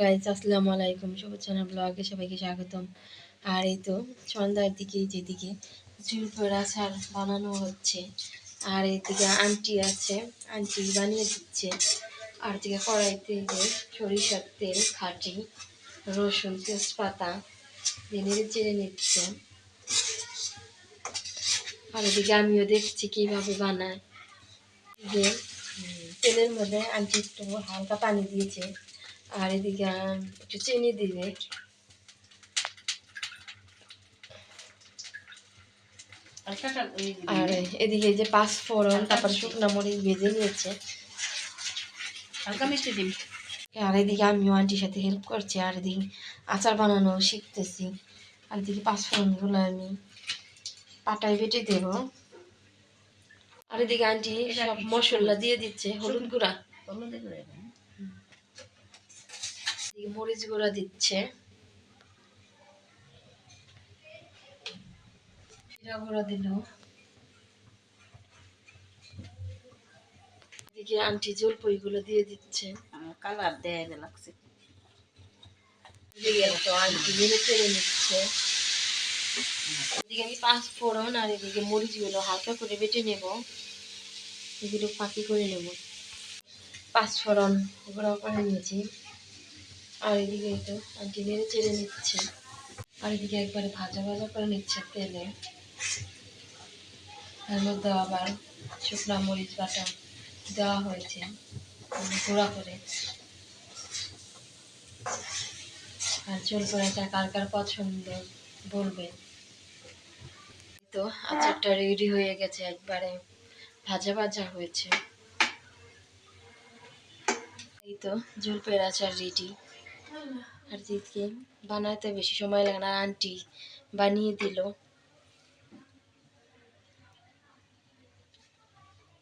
Guys আসসালামু আলাইকুম। শুভেচ্ছা ব্লগে সবাইকে স্বাগতম। আর এই তো সন্ধ্যার দিকে যেদিকে জুলপের আচার বানানো হচ্ছে। আর এদিকে আন্টি আছে, আন্টি বানিয়ে দিচ্ছে। আর দিকে কড়াইতে সরিষার তেল, খাটি, রসুন, তেজপাতা দিয়ে নেড়ে চেড়ে নিচ্ছে। আর এদিকে আমিও দেখছি কীভাবে বানায়। যে তেলের মধ্যে আন্টি একটু হালকা পানি দিয়েছে। আর এদিকে একটু চিনি দিবে আর এদিকে যে পাঁচ ফোড়ন তারপর শুকনো মরিচ ভেজে নিয়েছে। হালকা মিষ্টি দিন আর এদিকে আমিও আন্টির সাথে হেল্প করছি আর এদিকে আচার বানানো শিখতেছি। আর এদিকে পাঁচ ফোড়নগুলো আমি পাটায় বেটে দেব। আর এদিকে আন্টি সব মশলা দিয়ে দিচ্ছে হলুদ গুঁড়া। হলুদে মরিচ গুঁড়া দিচ্ছে। জিরা গুঁড়া দিল। এদিকে আন্টি দিয়ে দিচ্ছে। কালার দেয় লাগছে। তো আন্টি নেড়ে চেড়ে নিচ্ছে। এদিকে আমি পাঁচ ফোড়ন আর এদিকে মরিচগুলো হালকা করে বেটে নেব। এগুলো ফাঁকি করে নেব। পাঁচ ফোড়ন গুঁড়ো করে নিয়েছি। আর এদিকে তো আর নেড়ে চেড়ে নিচ্ছে। আর এদিকে একবারে ভাজা ভাজা করে নিচ্ছে তেলে। এর মধ্যে আবার শুকনা মরিচ বাটা দেওয়া হয়েছে গুঁড়া করে। আর ঝোল করাটা কার কার পছন্দ বলবেন তো, আচারটা রেডি হয়ে গেছে একবারে। ভাজা ভাজা হয়েছে। এই তো জলপের আচার রেডি আর জিৎকে বানাতে বেশি সময় লাগে না আন্টি বানিয়ে দিল।